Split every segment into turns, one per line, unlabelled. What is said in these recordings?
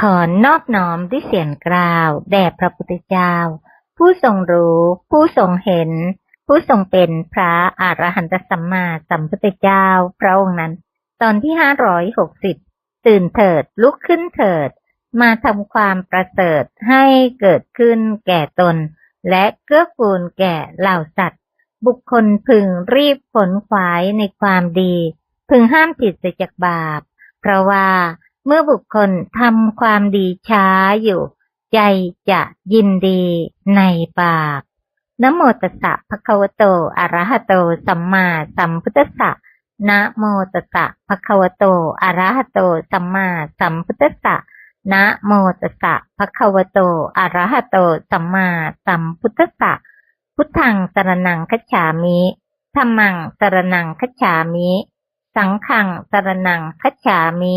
ขอนอบน้อมด้วยเสียงกล่าว แด่พระพุทธเจ้า ผู้ทรงรู้ ผู้ทรงเห็น ผู้ทรงเป็นพระอรหันตสัมมาสัมพุทธเจ้า พระองค์นั้น ตอนที่ห้าร้อยหกสิบตื่นเถิดลุกขึ้นเถิด มาทำความประเสริฐให้เกิดขึ้นแก่ตน และเกื้อกูลแก่เหล่าสัตว์ บุคคลพึงรีบผลขวายในความดี พึงห้ามจิตเสียจากบาป เพราะว่า เมื่อบุคคลทำความดีช้าอยู่ ใจจะยินดีในบาปนะโมตัสสะภะคะวะโต อะระหะโต สัมมาสัมพุทธัสสะนะโมตัสสะภะคะวะโต อะระหะโต สัมมาสัมพุทธัสสะนะโมตัสสะภะคะวะโต อะระหะโต สัมมาสัมพุทธัสสะ พุทธังสรนังคัจฉามิธัมมังสรนังคัจฉามิ สังฆังสรนังคัจฉามิ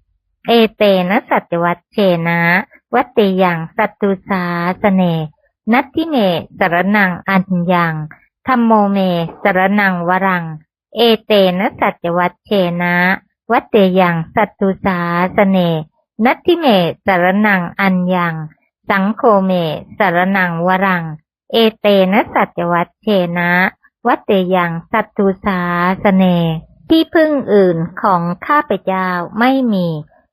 เอเตนะสัจวัตเชนะ วัตเตยังสัตตุสาสเน นัตทิเมสรนังอัญญังธรรมโมเมสรนังวรัง เอเตนะสัจวัตเชนะ วัตเตยังสัตตุสาสเน นัตทิเมสรนังอัญญัง สังโฆเมสรนังวรัง เอเตนะสัจวัตเชนะ วัตเตยังสัตตุสาสเน ที่พึ่งอื่นของข้าพเจ้าไม่มี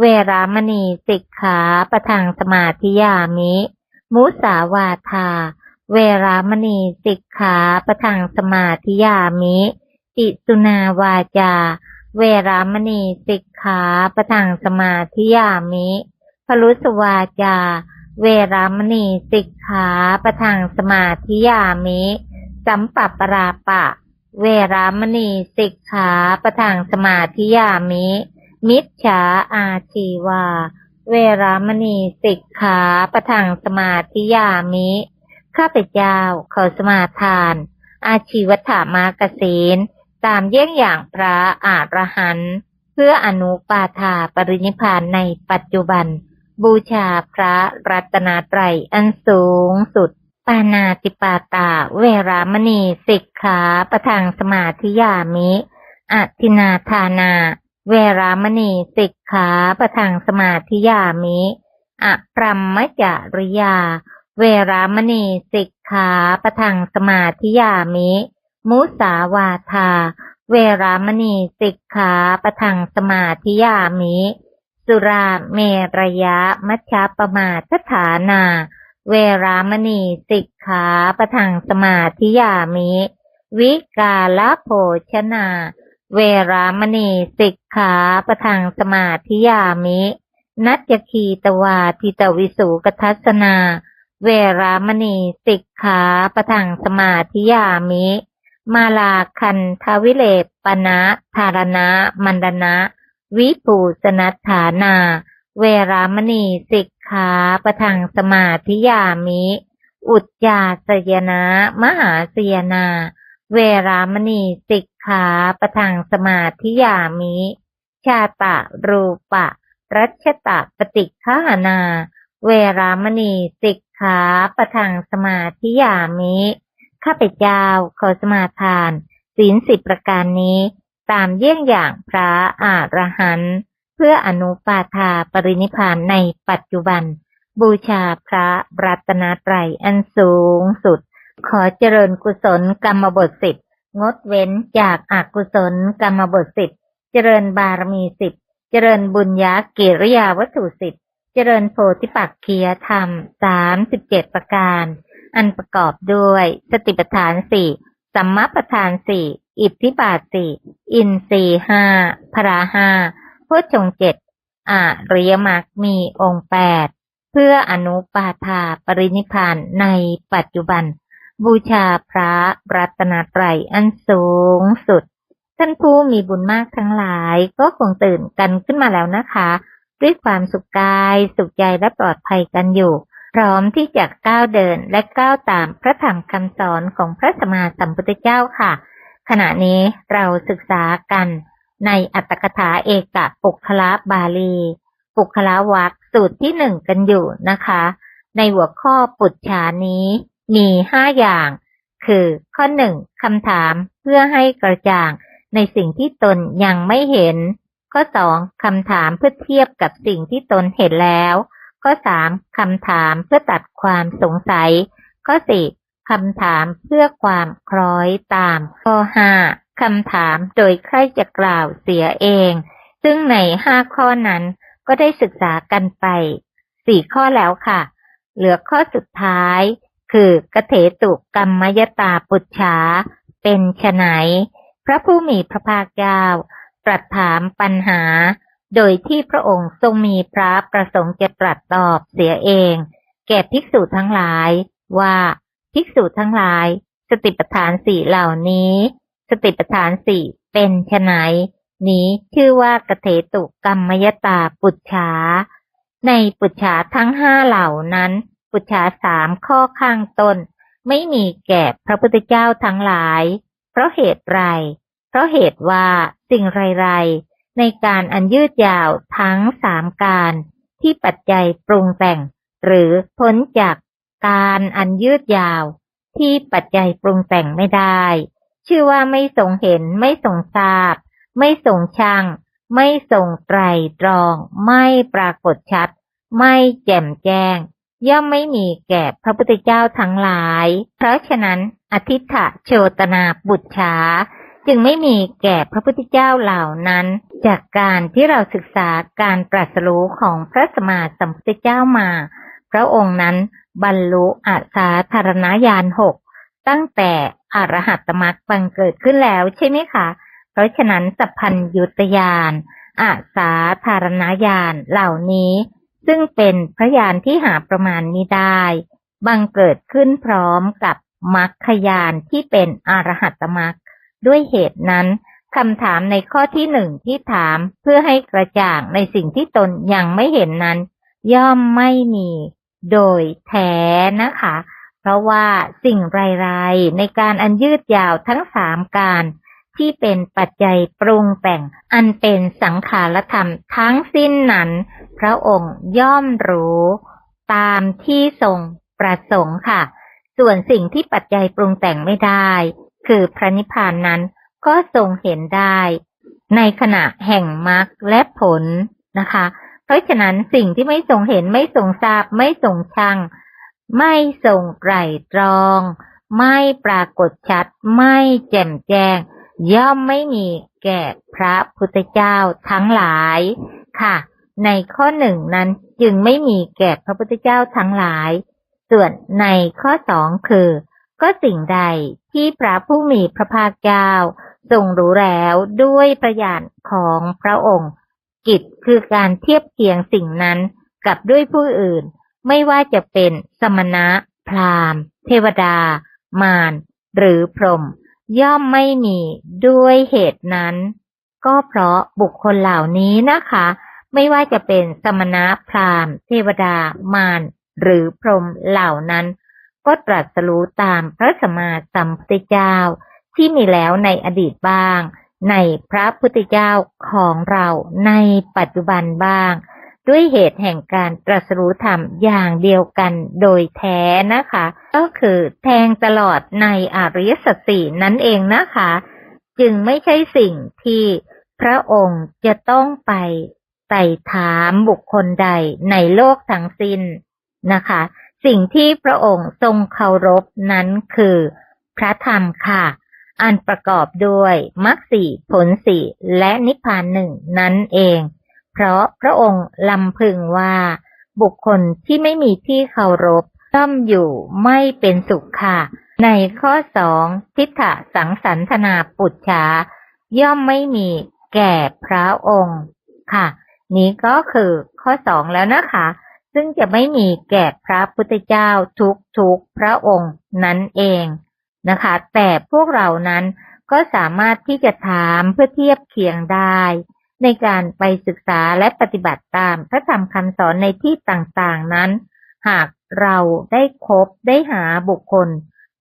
เวรามณีสิกขาประทังสมาธิยามิ มุสาวาทา เวรามณีสิกขาประทังสมาธิยามิติสุนาวาจา เวรามณีสิกขาประทังสมาธิยามิพลุสวาจา เวรามณีสิกขาประทังสมาธิยามิสัมปัปปราปะ เวรามณีสิกขาประทังสมาธิยามิ มิจฉาอาชีวา เวรามณีสิกขาประทังสมาธิยามิ ข้าพเจ้าขอสมาทาน อาชีวถามากสินตามเยี่ยงอย่างพระอาหรหันต์เพื่ออนุปาทาปรินิพานในปัจจุบัน บูชาพระรัตนตรัยอันสูงสุด ปานาติปาตา เวรามณีสิกขาประทังสมาธิยามิอธินาทานา เวรามณีสิกขาประทังสมาธิยามิ อปรัมมจาริยา เวรามณีสิกขาประทังสมาธิยามิ มุสาวาทา เวรามณีสิกขาประทังสมาธิยามิ สุราเมรยะมัชฌปมาทฐานา เวรามณีสิกขาประทังสมาธิยามิ วิกาลโภชนา เวรามณีสิกขาประทังสมาธิยามิ นัจยคีตวาทิตวิสุกทัศนา เวรามณีสิกขาประทังสมาธิยามิ มาลาคันทวิเลปปนะธารณะมันดนะ วิปูสนัฐานา เวรามณีสิกขาประทังสมาธิยามิ อุจจาสยนะ มหาสยนา เวรามณีสิกขาประทังสมาธิยามิ ชาตะรูปะ รัชตะปฏิฆานา เวรามณีสิกขาประทังสมาธิยามิ ข้าพเจ้าขอสมาทาน ศีลสิบประการนี้ ตามเยี่ยงอย่างพระอรหันต์เพื่ออนุปาทาปรินิพพานในปัจจุบัน บูชาพระรัตนตรัยอันสูงสุด ขอเจริญกุศลกรรมบทสิบงดเว้นจากอากุศลกรรมบทสิบเจริญบารมีสิบเจริญบุญญาเกิริยาวัตถุสิบเจริญโพธิปักคียธรรมสามสิบเจ็ดประการ อันประกอบด้วยสติปัฏฐานสี่สัมมาปัฏฐานสี่อิทธิบาทสี่อินทรีห้าพราห้าโพชฌงค์เจ็ดอาริยมรรคมีองค์แปดเพื่ออนุปาทาปรินิพานในปัจจุบัน บูชาพระรัตนตรัยอันสูงสุด ท่านผู้มีบุญมากทั้งหลายก็คงตื่นกันขึ้นมาแล้วนะคะ ด้วยความสุขกายสุขใจและปลอดภัยกันอยู่ พร้อมที่จะก้าวเดินและก้าวตามพระธรรมคำสอนของพระสมมาสัมพุทธเจ้าค่ะ ขณะนี้เราศึกษากันในอัตถกถาเอกะปุคละบาลี ปุคละวักสูตรที่หนึ่งกันอยู่นะคะ ในหัวข้อปุจฉานี้ มีห้าอย่าง คือข้อหนึ่งคำถามเพื่อให้กระจ่างในสิ่งที่ตนยังไม่เห็น ข้อสองคำถามเพื่อเทียบกับสิ่งที่ตนเห็นแล้ว ข้อสามคำถามเพื่อตัดความสงสัย ข้อสี่คำถามเพื่อความคล้อยตาม ข้อห้าคำถามโดยใครจะกล่าวเสียเอง ซึ่งในห้าข้อนั้นก็ได้ศึกษากันไปสี่ข้อแล้วค่ะ เหลือข้อสุดท้าย คือกเถตุกรรมยตาปุจฉา เป็นไฉนพระผู้มีพระภาคเจ้าตรัสถามปัญหา โดยที่พระองค์ทรงมีพระประสงค์จะตรัสตอบเสียเอง แก่ภิกษุทั้งหลาย ว่าภิกษุทั้งหลาย สติปัฏฐานสี่เหล่านี้ สติปัฏฐานสี่เป็นไนนี้ชื่อว่ากเถตุกรรมยตาปุจฉาในปุจฉาทั้งห้าเหล่านั้น ปุจฉาสามข้อข้างต้น ไม่มีแก่พระพุทธเจ้าทั้งหลาย เพราะเหตุไร เพราะเหตุว่าสิ่งไรๆ ในการอันยืดยาวทั้งสามการที่ปัจจัยปรุงแต่ง หรือพ้นจากการอันยืดยาว ที่ปัจจัยปรุงแต่งไม่ได้ ชื่อว่าไม่ทรงเห็นไม่ทรงทราบ ไม่ทรงช่างไม่ทรงไตรตรอง ไม่ปรากฏชัด ไม่แจ่มแจ้ง ย่อมไม่มีแก่พระพุทธเจ้าทั้งหลาย เพราะฉะนั้นอธิษฐโชตนาบุตรชาจึงไม่มีแก่พระพุทธเจ้าเหล่านั้น จากการที่เราศึกษาการตรัสรู้ของพระสมมาสัมพุทธเจ้ามา พระองค์นั้นบรรลุอาสาธารณญาณหกตั้งแต่อรหัตมรรคบังเกิดขึ้นแล้วใช่ไหมคะ เพราะฉะนั้นสัพพัญยุตยานอาสาธารณญาณเหล่านี้ ซึ่งเป็นพระญาณที่หาประมาณนี้ได้ บังเกิดขึ้นพร้อมกับมรรคยานที่เป็นอรหัตมรรคด้วยเหตุนั้นคำถามในข้อที่หนึ่งที่ถามเพื่อให้กระจ่างในสิ่งที่ตนยังไม่เห็นนั้น ย่อมไม่มีโดยแท้นะคะ เพราะว่าสิ่งไรๆในการอันยืดยาวทั้งสามการที่เป็นปัจจัยปรุงแต่งอันเป็นสังขารธรรมทั้งสิ้นนั้น พระองค์ย่อมรู้ตามที่ทรงประสงค์ค่ะ ส่วนสิ่งที่ปัจจัยปรุงแต่งไม่ได้ คือพระนิพพานนั้นก็ทรงเห็นได้ ในขณะแห่งมรรคและผลนะคะ เพราะฉะนั้นสิ่งที่ไม่ทรงเห็นไม่ทรงทราบ ไม่ทรงช่างไม่ทรงไตรตรอง ไม่ปรากฏชัด ไม่แจ่มแจ้ง ย่อมไม่มีแก่พระพุทธเจ้าทั้งหลายค่ะ ในข้อหนึ่งนั้นจึงไม่มีแก่พระพุทธเจ้าทั้งหลาย ส่วนในข้อสองคือ ก็สิ่งใดที่พระผู้มีพระภาคเจ้าทรงรู้แล้วด้วยประญาณของพระองค์ กิจคือการเทียบเคียงสิ่งนั้นกับด้วยผู้อื่น ไม่ว่าจะเป็นสมณะ พราหมณ์ เทวดา มารหรือพรหมย่อมไม่มีด้วยเหตุนั้น ก็เพราะบุคคลเหล่านี้นะคะ ไม่ว่าจะเป็นสมณะพราหมณ์ เทวดา มาร หรือพรหมเหล่านั้น ก็ตรัสรู้ตามพระสมมาสัมพุทธเจ้าที่มีแล้วในอดีตบ้าง ในพระพุทธเจ้าของเราในปัจจุบันบ้าง ด้วยเหตุแห่งการตรัสรู้ธรรมอย่างเดียวกันโดยแท้นะคะ ก็คือแทงตลอดในอริยสัจสี่นั่นเองนะคะ จึงไม่ใช่สิ่งที่พระองค์จะต้องไป ไต่ถามบุคคลใดในโลกทั้งสิ้นนะคะ สิ่งที่พระองค์ทรงเคารพนั้นคือ พระธรรมค่ะ อันประกอบด้วยมรรคสี่ผลสี่และนิพพานหนึ่งนั่นเอง เพราะพระองค์ลำพึงว่า บุคคลที่ไม่มีที่เคารพย่อมอยู่ไม่เป็นสุขค่ะ ในข้อสองทิฏฐสังสันธนาปุจฉาย่อมไม่มีแก่พระองค์ค่ะ นี้ก็คือข้อสองแล้วนะคะ ซึ่งจะไม่มีแก่พระพุทธเจ้าทุกทุกๆพระองค์นั่นเองนะคะ แต่พวกเรานั้นก็สามารถที่จะถามเพื่อเทียบเคียงได้ ในการไปศึกษาและปฏิบัติตามพระธรรมคำสอนในที่ต่างๆนั้น หากเราได้คบได้หาบุคคล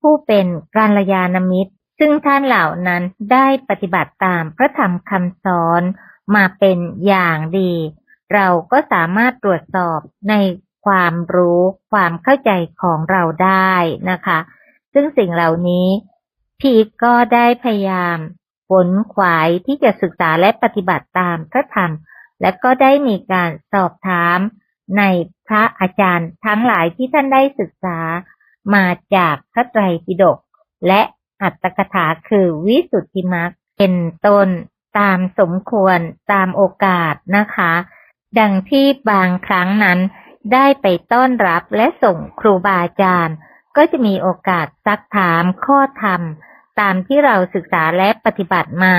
ผู้เป็นกัลยาณมิตร ซึ่งท่านเหล่านั้นได้ปฏิบัติตามพระธรรมคำสอน มาเป็นอย่างดี เราก็สามารถตรวจสอบในความรู้ความเข้าใจของเราได้นะคะ ซึ่งสิ่งเหล่านี้พีคก็ได้พยายามขนขวายที่จะศึกษาและปฏิบัติตามพระธรรม และก็ได้มีการสอบถามในพระอาจารย์ทั้งหลายที่ท่านได้ศึกษามาจากพระไตรปิฎกและอัตถกถาคือวิสุทธิมรรคเป็นต้น ตามสมควรตามโอกาสนะคะ ดังที่บางครั้งนั้นได้ไปต้อนรับและส่งครูบาอาจารย์ ก็จะมีโอกาสซักถามข้อธรรม ตามที่เราศึกษาและปฏิบัติมา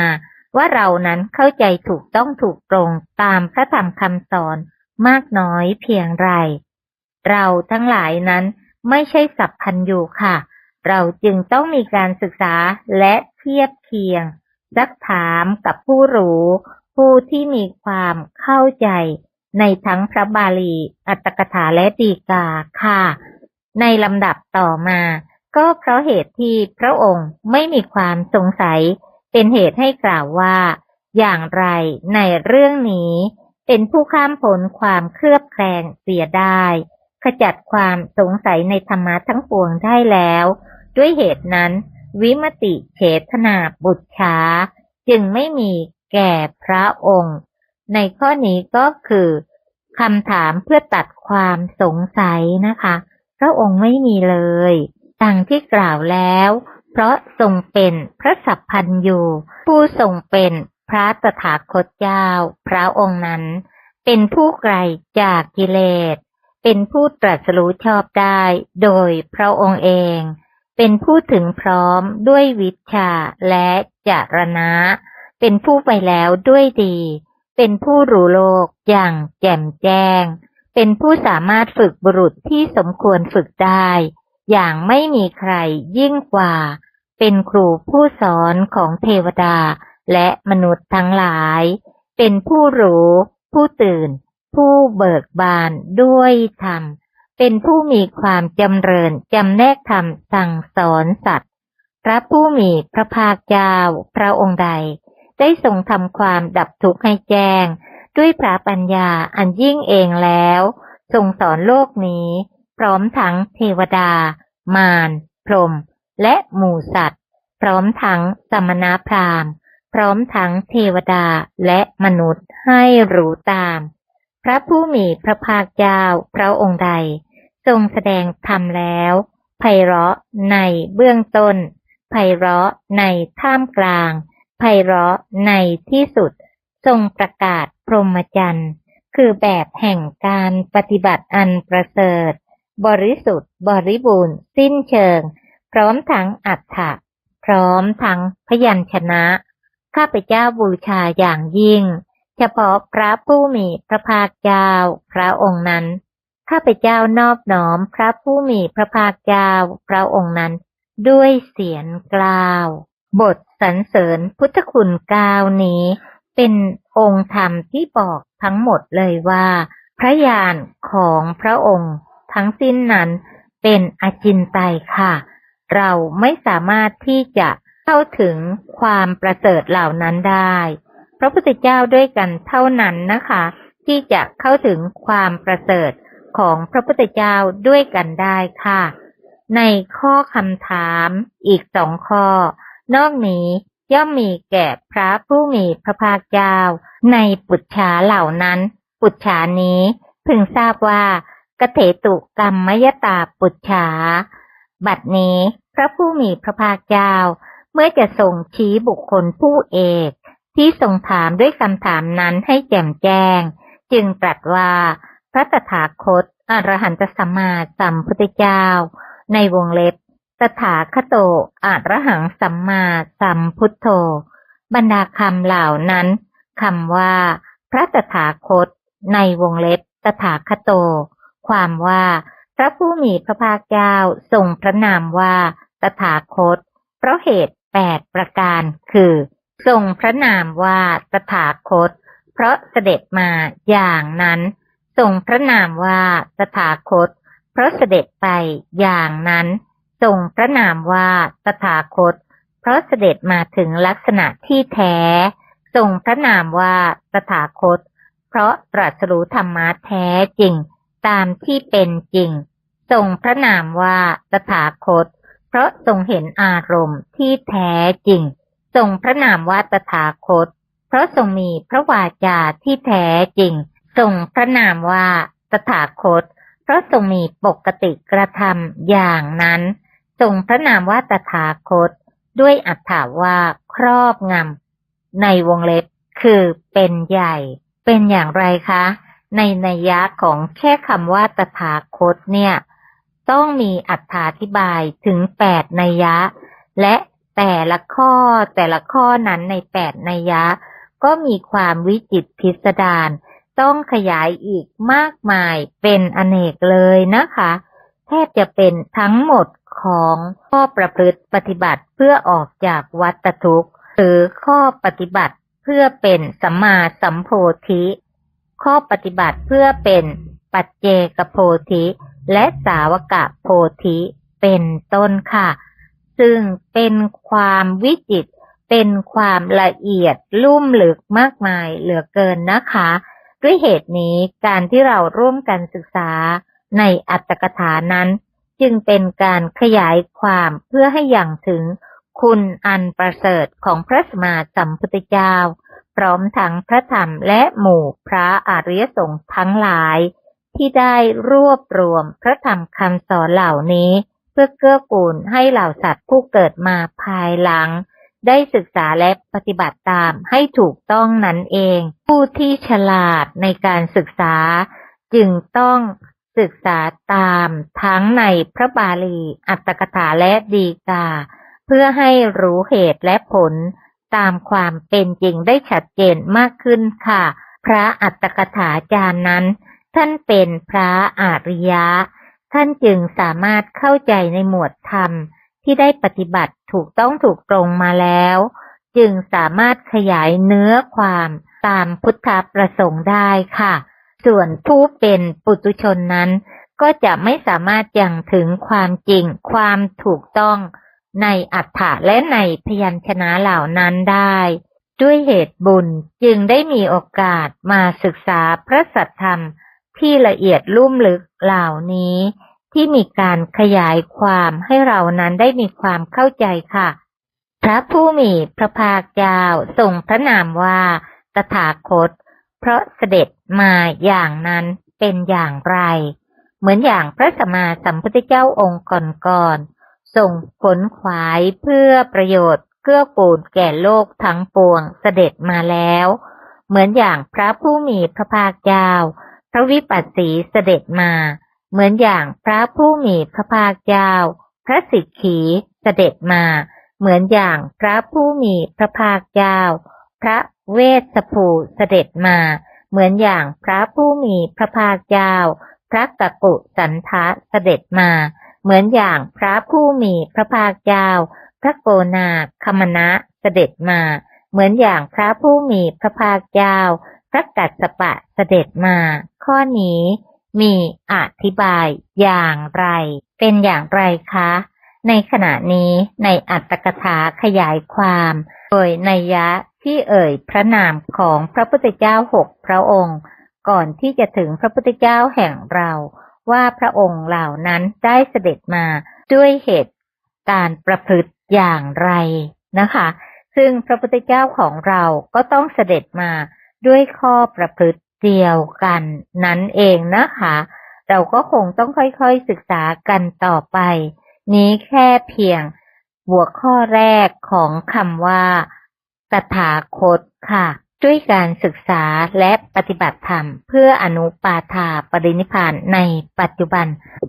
ว่าเรานั้นเข้าใจถูกต้องถูกตรงตามพระธรรมคำสอนมากน้อยเพียงไร เราทั้งหลายนั้นไม่ใช่สัพพันยูค่ะ เราจึงต้องมีการศึกษาและเทียบเคียง ซักถามกับผู้รู้ ผู้ที่มีความเข้าใจในทั้งพระบาลี อัตถกถาและดีกาค่ะ ในลำดับต่อมา ก็เพราะเหตุที่พระองค์ไม่มีความสงสัย เป็นเหตุให้กล่าวว่า อย่างไรในเรื่องนี้ เป็นผู้ข้ามพ้นความเคลือบแคลงเสียได้ ขจัดความสงสัยในธรรมะทั้งปวงได้แล้ว ด้วยเหตุนั้น วิมติเฉทนาบุตรช้า จึงไม่มีแก่พระองค์ ในข้อนี้ก็คือคำถามเพื่อตัดความสงสัยนะคะ พระองค์ไม่มีเลยดังที่กล่าวแล้ว เพราะทรงเป็นพระสัพพันยูผู้ทรงเป็นพระตถาคตเจ้า พระองค์นั้น เป็นผู้ไกลจากกิเลส เป็นผู้ตรัสรู้ชอบได้โดยพระองค์เอง เป็นผู้ถึงพร้อมด้วยวิชาและจารณะ เป็นผู้ไปแล้วด้วยดี เป็นผู้รู้โลกอย่างแจ่มแจ้ง เป็นผู้สามารถฝึกบุรุษที่สมควรฝึกได้ อย่างไม่มีใครยิ่งกว่า เป็นครูผู้สอนของเทวดาและมนุษย์ทั้งหลาย เป็นผู้รู้ ผู้ตื่น ผู้เบิกบานด้วยธรรม เป็นผู้มีความจำเริญจำแนกธรรมสั่งสอนสัตว์ พระผู้มีพระภาคเจ้าพระองค์ใด ได้ทรงทำความดับทุกข์ให้แจ้ง ด้วยพระปัญญาอันยิ่งเองแล้วทรงสอนโลกนี้ พร้อมทั้งเทวดา มารพรหมและหมู่สัตว์ พร้อมทั้งสมณพราหมณ์ พร้อมทั้งเทวดาและมนุษย์ให้รู้ตาม พระผู้มีพระภาคเจ้าพระองค์ใด ทรงแสดงธรรมแล้วไพเราะในเบื้องต้นไพเราะในท่ามกลางไพเราะในที่สุด ทรงประกาศพรหมจรรย์ คือแบบแห่งการปฏิบัติอันประเสริฐ บริสุทธิ์ บริบูรณ์ สิ้นเชิง พร้อมทั้งอัฏฐะพร้อมทั้งพยัญชนะ ข้าพเจ้าบูชาอย่างยิ่ง ฉพาะพระผู้มีพระภาคเจ้า พระองค์นั้น ข้าพเจ้านอบน้อมพระผู้มีพระภาคเจ้า พระองค์นั้น ด้วยเสียงกล่าว บทสรรเสริญพุทธคุณกล่าวนี้ เป็นองค์ธรรมที่บอกทั้งหมดเลยว่า พระญาณของพระองค์ทั้งสิ้นนั้นเป็นอจินไตยค่ะ เราไม่สามารถที่จะเข้าถึงความประเสริฐเหล่านั้นได้ ระพุทธเจ้าด้วยกันเท่านั้นนะคะ ที่จะเข้าถึงความประเสริฐของพระพุทธเจ้าด้วยกันได้ค่ะ ในข้อคำถามอีกสองข้อ นอกนี้ย่อมมีแก่พระผู้มีพระภาคเจ้า ในปุจฉาเหล่านั้น ปุจฉานี้พึงทราบว่ากเถตุกรรมมยตาปุจฉา บัดนี้พระผู้มีพระภาคเจ้า เมื่อจะทรงชี้บุคคลผู้เอก ที่ทรงถามด้วยคำถามนั้นให้แจ่มแจ้ง จึงตรัสว่า พระตถาคตอรหันตสัมมาสัมพุทธเจ้า ในวงเล็บตถาคโตอรหังสัมมาสัมพุทโธ บรรดาคำเหล่านั้นคำว่า พระตถาคต ในวงเล็บตถาคโต ความว่า พระผู้มีพระภาคเจ้าทรงพระนามว่า ตถาคต เพราะเหตุแปดประการคือ ทรงพระนามว่าตถาคต เพราะเสด็จมาอย่างนั้น ทรงพระนามว่าตถาคต เพราะเสด็จไปอย่างนั้น ทรงพระนามว่าตถาคต เพราะเสด็จมาถึงลักษณะที่แท้ ทรงพระนามว่าตถาคต เพราะตรัสรู้ธรรมะแท้จริง ตามที่เป็นจริง ทรงพระนามว่าตถาคต เพราะทรงเห็นอารมณ์ที่แท้จริง ทรงพระนามว่าตถาคต เพราะทรงมีพระวาจาที่แท้จริง ทรงพระนามว่าตถาคต เพราะทรงมีปกติกระทำอย่างนั้น ทรงพระนามว่าตถาคต ด้วยอัตถาว่าครอบงำในวงเล็บคือเป็นใหญ่ เป็นอย่างไรคะ ในนัยยะของแค่คำว่าตถาคตเนี่ย ต้องมีอัตถาธิบายถึงแปดนัยยะ และ แต่ละข้อแต่ละข้อนั้นในแปดนัยยะ ก็มีความวิจิตพิสดารต้องขยายอีกมากมายเป็นอเนกเลยนะคะ แทบจะเป็นทั้งหมดของข้อประพฤติปฏิบัติเพื่อออกจากวัฏทุกข์ หรือข้อปฏิบัติเพื่อเป็นสัมมาสัมโพธิ ข้อปฏิบัติเพื่อเป็นปัจเจกโพธิ และสาวกะโพธิเป็นต้นค่ะ ซึ่งเป็นความวิจิตรเป็นความละเอียดลุ่มลึกมากมายเหลือเกินนะคะ ด้วยเหตุนี้การที่เราร่วมกันศึกษาในอัตถกถานั้น จึงเป็นการขยายความเพื่อให้อย่างถึงคุณอันประเสริฐของพระสมมาสัมพุทธเจ้า พร้อมทั้งพระธรรมและหมู่พระอริยสงฆ์ทั้งหลาย ที่ได้รวบรวมพระธรรมคำสอนเหล่านี้ เพื่อเกื้อกูลให้เหล่าสัตว์ผู้เกิดมาภายหลัง ได้ศึกษาและปฏิบัติตามให้ถูกต้องนั่นเอง ผู้ที่ฉลาดในการศึกษา จึงต้องศึกษาตามทั้งในพระบาลี อัตถกถาและดีกา เพื่อให้รู้เหตุและผลตามความเป็นจริงได้ชัดเจนมากขึ้นค่ะ พระอัตถกถาจารย์นั้น ท่านเป็นพระอริยะ ท่านจึงสามารถเข้าใจในหมวดธรรมที่ได้ปฏิบัติถูกต้องถูกตรงมาแล้ว จึงสามารถขยายเนื้อความตามพุทธประสงค์ได้ค่ะ ส่วนผู้เป็นปุตุชนนั้น ก็จะไม่สามารถยังถึงความจริงความถูกต้องในอัฏฐะและในพยัญชนะเหล่านั้นได้ ด้วยเหตุบุญจึงได้มีโอกาสมาศึกษาพระสัทธรรม ที่ละเอียดลุ่มลึกเหล่านี้ ที่มีการขยายความให้เรานั้นได้มีความเข้าใจค่ะ พระผู้มีพระภาคเจ้าทรงพระนามว่า ตถาคต เพราะเสด็จมาอย่างนั้นเป็นอย่างไร เหมือนอย่างพระสัมมาสัมพุทธเจ้าองค์ก่อนๆส่งผลขวายเพื่อประโยชน์เกื้อกูลแก่โลกทั้งปวงเสด็จมาแล้ว เหมือนอย่างพระผู้มีพระภาคเจ้า พระวิปัสสีเสด็จมา เหมือนอย่างพระผู้มีพระภาคเจ้า พระสิกขีเสด็จมา เหมือนอย่างพระผู้มีพระภาคเจ้า พระเวสสภูเสด็จมา เหมือนอย่างพระผู้มีพระภาคเจ้า พระกกุสันทะเสด็จมา เหมือนอย่างพระผู้มีพระภาคเจ้า พระโกนาคมณะเสด็จมา เหมือนอย่างพระผู้มีพระภาคเจ้า พระกัสสปะเสด็จมา ข้อนี้มีอธิบายอย่างไร เป็นอย่างไรคะ ในขณะนี้ในอัตถกถาขยายความ โดยนัยยะที่เอ่ยพระนามของพระพุทธเจ้าหกพระองค์ ก่อนที่จะถึงพระพุทธเจ้าแห่งเรา ว่าพระองค์เหล่านั้นได้เสด็จมาด้วยเหตุการประพฤติอย่างไรนะคะ ซึ่งพระพุทธเจ้าของเราก็ต้องเสด็จมา ด้วยข้อประพฤติเดียวกันนั้นเองนะคะ เราก็คงต้องค่อยๆศึกษากันต่อไป นี้แค่เพียงหัวข้อแรกของคำว่า ตถาคตค่ะ ด้วยการศึกษาและปฏิบัติธรรม เพื่ออนุปาทาปรินิพานในปัจจุบัน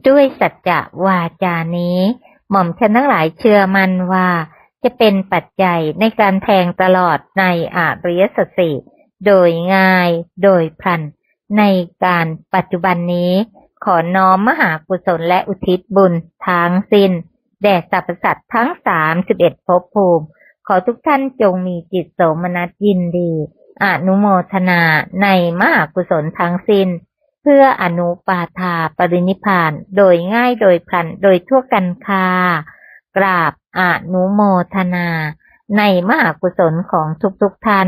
ด้วยสัจจะวาจานี้ หม่อมฉันทั้งหลายเชื่อมั่นว่า จะเป็นปัจจัยในการแทงตลอดในอริยสัจสี่ โดยง่าย โดยพลัน ในการปัจจุบันนี้ ขอน้อมมหากุศลและอุทิศบุญทั้งสิ้น แด่สรรพสัตว์ทั้งสามสิบเอ็ดภพภูมิ ขอทุกท่านจงมีจิตโสมนัสยินดีอนุโมทนาในมหากุศลทั้งสิ้น เพื่ออนุปาทาปรินิพพาน โดยง่ายโดยพลัน โดยทั่วกันคากราบอนุโมทนา ในมหากุศลของทุกๆทท่าน